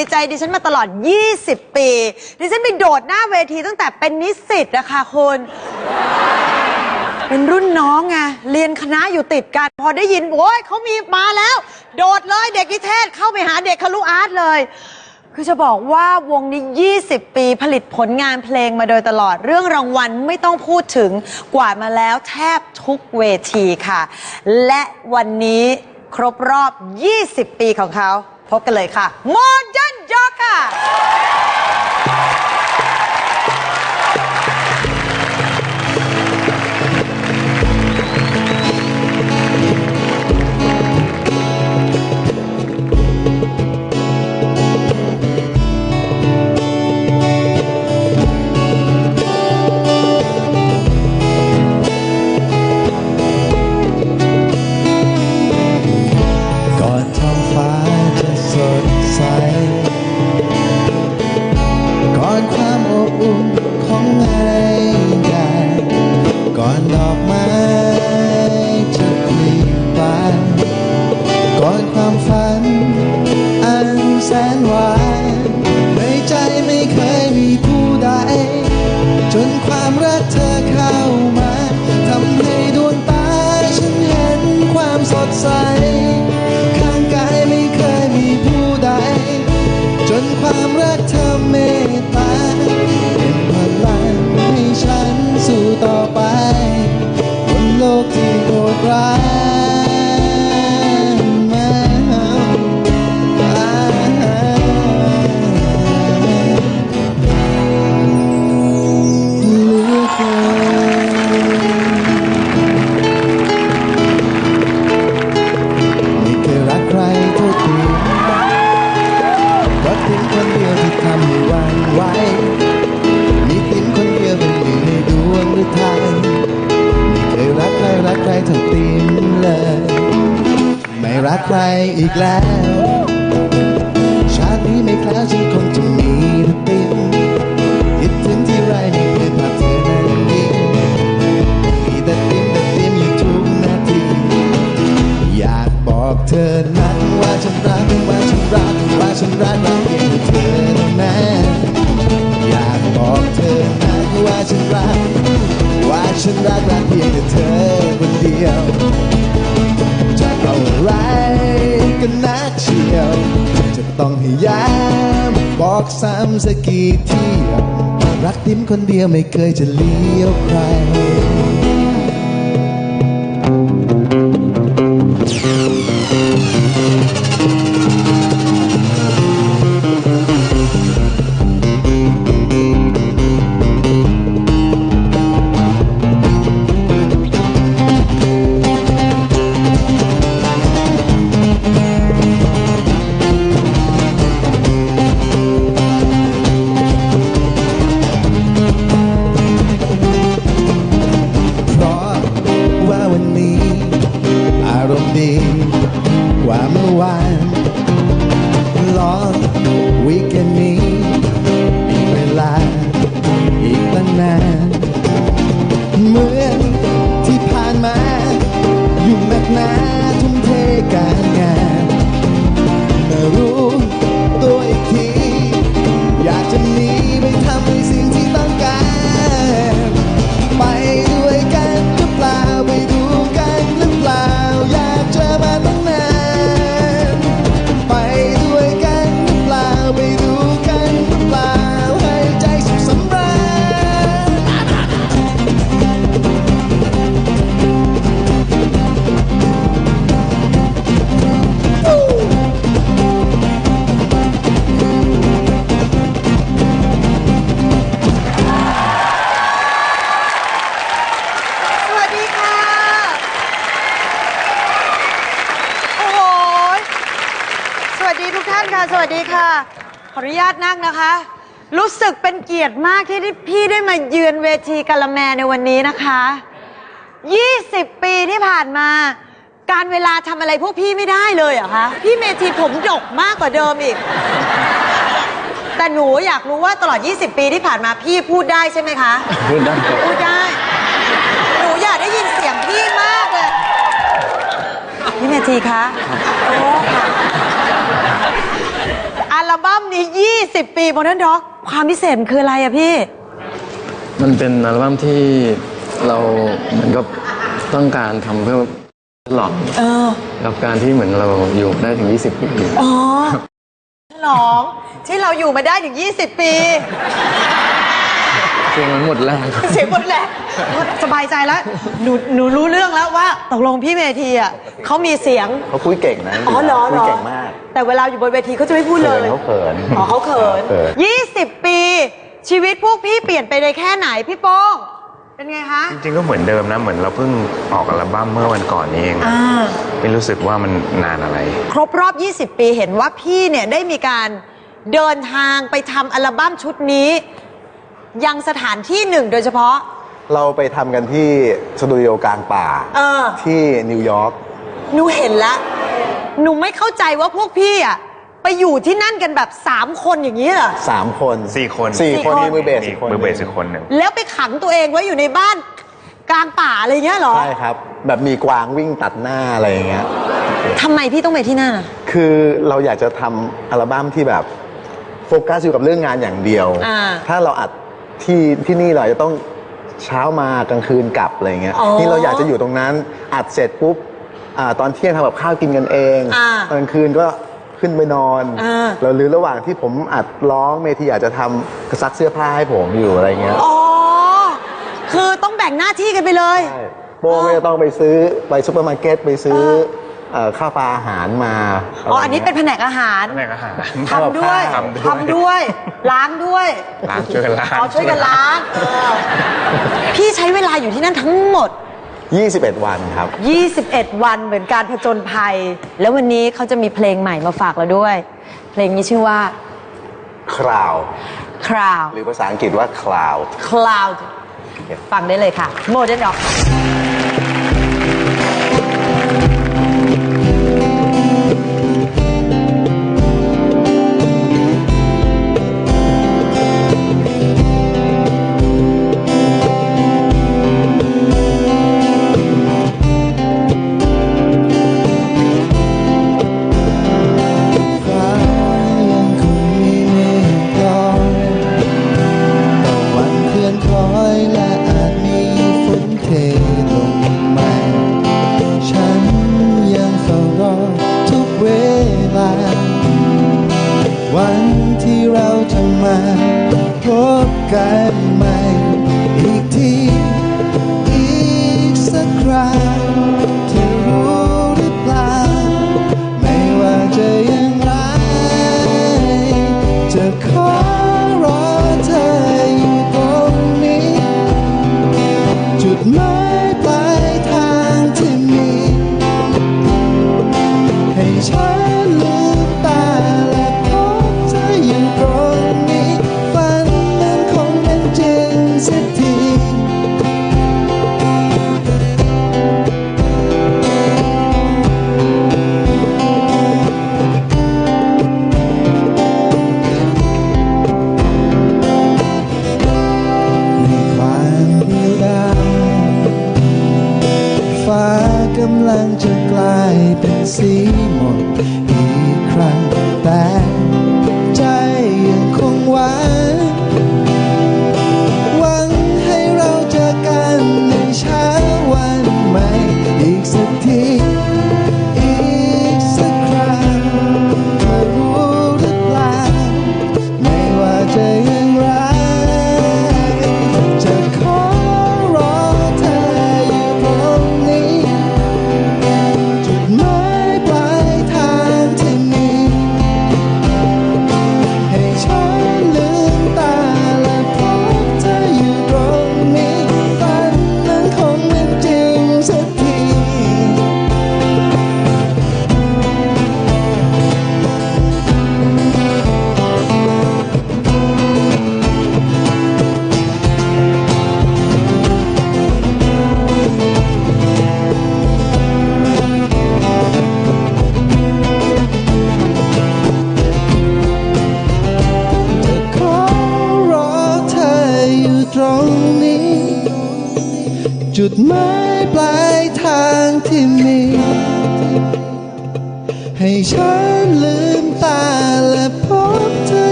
ในใจดิฉันมาตลอด 20 ปี ดิฉันไปโดดหน้าเวทีตั้งแต่เป็นนิสิตนะคะคุณเป็นรุ่นน้องไงเรียนคณะอยู่ติดกัน พอได้ยินโอ้ยเขามีมาแล้ว โดดเลยเด็กนิเทศเข้าไปหาเด็กคารุอาร์ตเลย คือจะบอกว่าวงนี้ 20 ปีผลิตผลงานเพลงมาโดยตลอดเรื่องรางวัลไม่ต้องพูดถึงกวาดมาแล้วแทบทุกเวทีค่ะ และวันนี้ครบรอบ 20 ปีของเขา พบกันเลยค่ะ Modern Jock ค่ะ ของไงใหญ่ก่อนดอกไม้จะปลีบานก่อนความฝัน อันแสนหวานในใจไม่เคยมีผู้ใด จนความรักเธอเข้ามาทำให้ดวงตาฉันเห็นความสดใสข้างกายไม่เคยมีผู้ใดจนความรักเธอเมตตา ฉันสู้ต่อไปบนโลกที่โหดร้าย อีกแล้ว ชาตินี้ไม่แคล้วฉันคงจะมีแต่ติมคิดถึงที่ไรไม่เคยภาพเธอนั้นยิ้มมีแต่ติมแต่ติมอยู่ทุกนาที อยากบอกเธอนั้นว่าฉันรักว่าฉันรักว่าฉันรักรักเพียงเธอเท่านั้นอยากบอกเธอนั้นว่าฉันรัก ว่าฉันรักรักเพียงแต่เธอคนเดียวจะเอาอะไร กันนะเชียว จะต้องให้ย้ำบอกซ้ำสักกี่ทีรักติ้มคนเดียวไม่เคยจะเลี้ยวใครารมณ์ดีกว่าเมื่อวานลองวีคเอนนี้อีกเวลาอีกตั้งนานเหมือนที่ผ่านมาอยู่แมกหนาทุ่มเทการงานเมื่อรู้ ค่ะ สวัสดีค่ะ ขออนุญาตนั่งนะคะ รู้สึกเป็นเกียรติมากที่ได้พี่ได้มาเยือนเวทีกาละแมในวันนี้นะคะ 20 ปีที่ผ่านมา การเวลาทำอะไรพวกพี่ไม่ได้เลยเหรอคะ พี่เมทีผมดกมากกว่าเดิมอีก แต่หนูอยากรู้ว่าตลอด 20 ปีที่ผ่านมาพี่พูดได้ใช่ไหมคะ พูดได้ครับพูดได้ หนูอยากได้ยินเสียงพี่มากเลย พี่เมธีคะ โอ้ค่ะ บั้มนี้ 20 ปี Modern Dog ความพิเศษมันคืออะไรอะพี่ มันเป็นอัลบั้มที่เราเหมือนกับต้องการทำเพื่อฉลองเออ กับการที่เหมือนเราอยู่ได้ถึง 20 ปี อ๋อฉลองที่เราอยู่มาได้ถึง 20 ปี เสียงมันหมดแรงเสียงหมดแหละสบายใจแล้ว หนูหนูรู้เรื่องแล้วว่าตกลงพี่เมทีอะเขามีเสียง เขาคุยเก่งนะอ๋อเหรอคุเหยรอเก่งมาก แต่เวลาอยู่บนเวทีเขาจะไม่พูดเลยเขาเขินอ๋อเขาเขินเขิน20ปี ชีวิตพวกพี่เปลี่ยนไปในแค่ไหนพี่โป้งเป็นไงคะ จริงๆก็เหมือนเดิมนะ เหมือนเราเพิ่งออกอัลบั้มเมื่อวันก่อนนี้เองอ่าไม่รู้สึกว่ามันนานอะไร ครบรอบ 20 ปีเห็นว่าพี่เนี่ยได้มีการเดินทางไปทำอัลบั้มชุดนี้ ยังสถานที่หนึ่งโดยเฉพาะ เราไปทำกันที่สตูดิโอกลางป่า เออ ที่นิวยอร์ก หนูเห็นแล้วหนูไม่เข้าใจว่าพวกพี่อะไปอยู่ที่นั่นกันแบบ3คนอย่างนี้เหรอ สามคนสี่คน สี่สี่คนคน มีมือเบสมีอีกคนมือเบสอีกคนหนึ่งแล้วไปขังตัวเองไว้อยู่ในบ้านกลางป่าอะไรเงี้ยเหรอใช่ครับ แบบมีกวางวิ่งตัดหน้าอะไรอย่างเงี้ย ทำไมพี่ต้องไปที่นั่นอะคือเราอยากจะทำอัลบั้มที่แบบโฟกัสอยู่กับเรื่องงานอย่างเดียว อ่า ถ้าเราอัด ที่ที่นี่เราจะต้องเช้ามากลางคืนกลับอะไรเงี้ยอ๋อนี่เราอยากจะอยู่ตรงนั้นอัดเสร็จปุ๊บอาตอนเที่ยงทำกับข้าวกินกันเองอ่าตอนกลางคืนก็ขึ้นไปนอน อ่าแล้วหรือระหว่างที่ผมอัดร้องเมทีอยากจะทำกระซักเสื้อผ้าให้ผมอยู่อะไรเงี้ย อ๋อ คือต้องแบ่งหน้าที่กันไปเลย ใช่โบก็จะต้องไปซื้อไปซูเปอร์มาร์เก็ตไปซื้อ เอ่อข้าวปลาอาหารมาอ๋อ อันนี้เป็นแผนกอาหารแม่ก็หาทำด้วยทำด้วย ทำด้วย ล้างด้วยล้างช่วยกันล้างอ๋อช่วยกันล้างเออพี่ใช้เวลาอยู่ที่นั่นทั้งหมด 21 วันครับ 21 วันเหมือนการผจญภัย แล้ววันนี้เขาจะมีเพลงใหม่มาฝากเราด้วย เพลงนี้ชื่อว่า คราว Cloud หรือภาษาอังกฤษว่า cloud Cloud ฟังได้เลยค่ะ Modern Rock จุ กำลังจะกลายเป็นสีหมดอีกครั้งแต่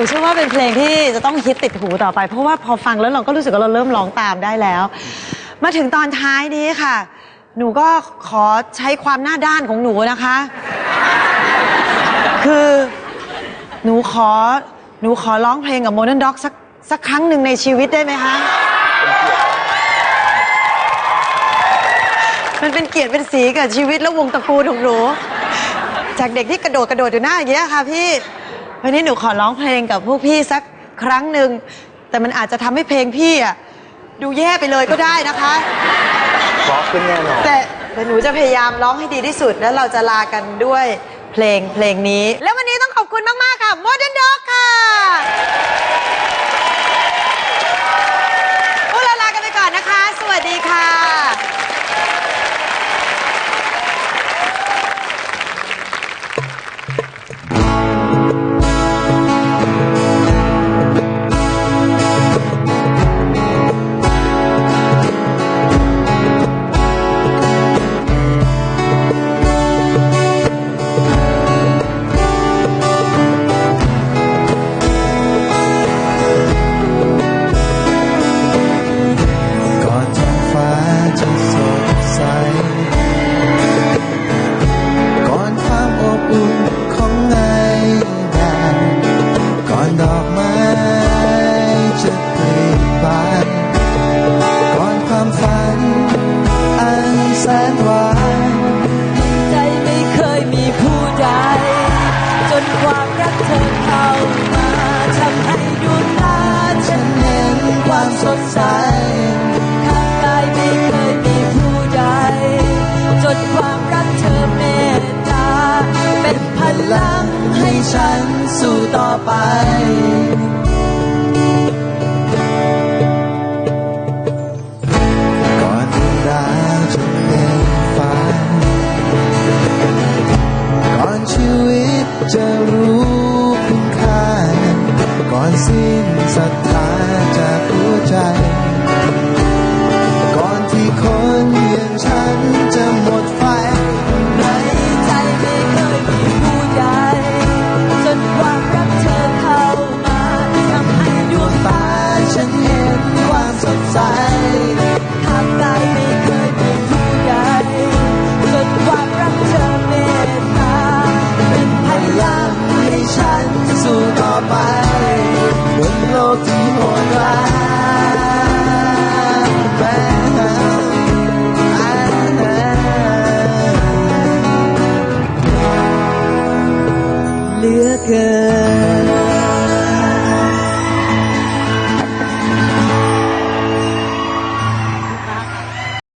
นูเชื่อว่าเป็นเพลงที่จะต้องฮิตติดหูต่อไป เพราะว่าพอฟังแล้วเราก็รู้สึกว่าเราเริ่มร้องตามได้แล้ว มาถึงตอนท้ายนี้ค่ะ หนูก็ขอใช้ความหน้าด้านของหนูนะคะ คือหนูขอหนูขอร้องเพลงกับโมเดิร์นด็อกสักสักครั้งหนึ่งในชีวิตได้ไหมคะ มันเป็นเกียรติเป็นสีกับชีวิตและวงตระกูลของหนู จากเด็กที่กระโดดกระโดดอยู่หน้าอย่างเงี้ยค่ะพี่ วันนี้หนูขอร้องเพลงกับพวกพี่สักครั้งหนึ่ง แต่มันอาจจะทำให้เพลงพี่อะดูแย่ไปเลยก็ได้นะคะ เพราะขึ้นแน่นอน แต่แต่หนูจะพยายามร้องให้ดีที่สุด แล้วเราจะลากันด้วยเพลงเพลงนี้ แล้ววันนี้ต้องขอบคุณมาก ๆ ค่ะ Modern Dog ค่ะ